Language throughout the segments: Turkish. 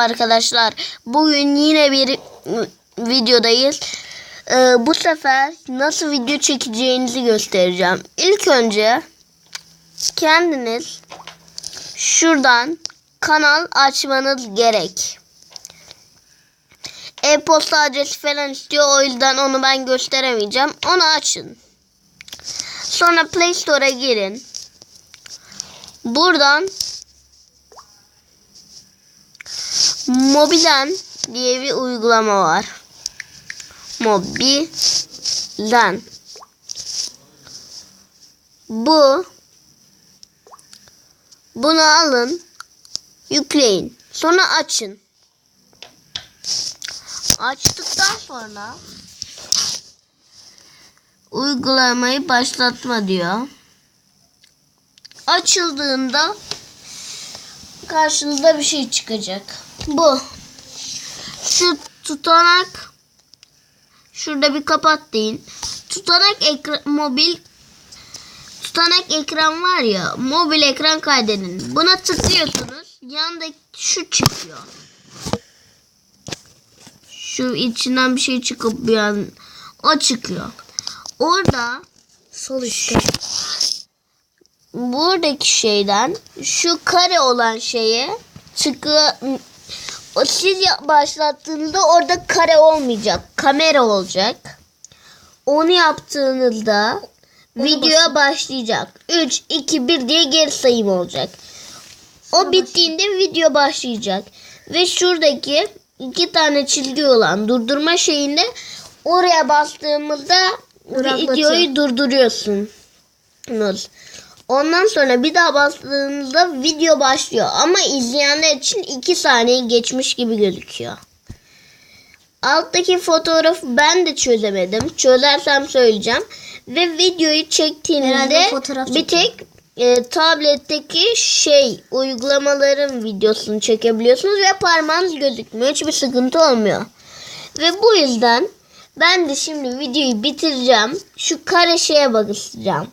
Arkadaşlar bugün yine bir videodayız. Ee, bu sefer nasıl video çekeceğinizi göstereceğim. İlk önce kendiniz şuradan kanal açmanız gerek. E-posta adresi falan istiyor o yüzden onu ben gösteremeyeceğim. Onu açın. Sonra Play Store'a girin. Buradan Mobilen diye bir uygulama var. Mobilen. Bu bunu alın, yükleyin. Sonra açın. Açtıktan sonra uygulamayı başlatma diyor. Açıldığında karşınıza bir şey çıkacak. Bu. Şu tutanak şurada bir kapat deyin. Tutanak ekran mobil tutanak ekran var ya mobil ekran kaydedin. Buna tıklıyorsunuz. Yandaki şu çıkıyor. Şu içinden bir şey çıkıp bir an o çıkıyor. Orada Sol üstte. buradaki şeyden şu kare olan şeye o siz ya- başlattığınızda orada kare olmayacak. Kamera olacak. Onu yaptığınızda videoya başlayacak. 3, 2, 1 diye geri sayım olacak. O bittiğinde video başlayacak. Ve şuradaki iki tane çizgi olan durdurma şeyinde oraya bastığımızda videoyu durduruyorsunuz. Ondan sonra bir daha bastığınızda video başlıyor. Ama izleyenler için 2 saniye geçmiş gibi gözüküyor. Alttaki fotoğrafı ben de çözemedim. Çözersem söyleyeceğim. Ve videoyu fotoğraf bir tek e, tabletteki şey uygulamaların videosunu çekebiliyorsunuz ve parmağınız gözükmüyor. Hiçbir sıkıntı olmuyor. Ve bu yüzden ben de şimdi videoyu bitireceğim. Şu kare şeye bakacağım.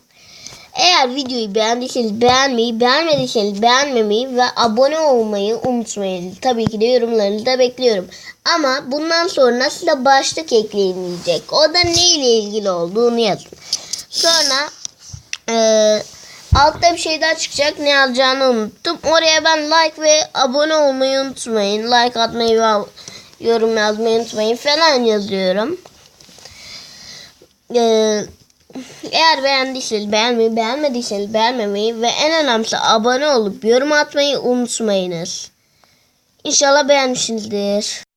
Eğer videoyu beğendiyseniz beğenmeyi, beğenmediyseniz beğenmemeyi ve abone olmayı unutmayın. Tabii ki de yorumlarınızı da bekliyorum. Ama bundan sonra size başlık ekleyecek. O da ne ile ilgili olduğunu yazın. Sonra eee, altta bir şey daha çıkacak. Ne yazacağını unuttum. Oraya ben like ve abone olmayı unutmayın. Like atmayı ve yorum yazmayı unutmayın falan yazıyorum. Eee eğer beğendiyseniz beğenmeyi, beğenmediyseniz beğenmemeyi ve en önemlisi abone olup yorum atmayı unutmayınız. İnşallah beğenmişsinizdir.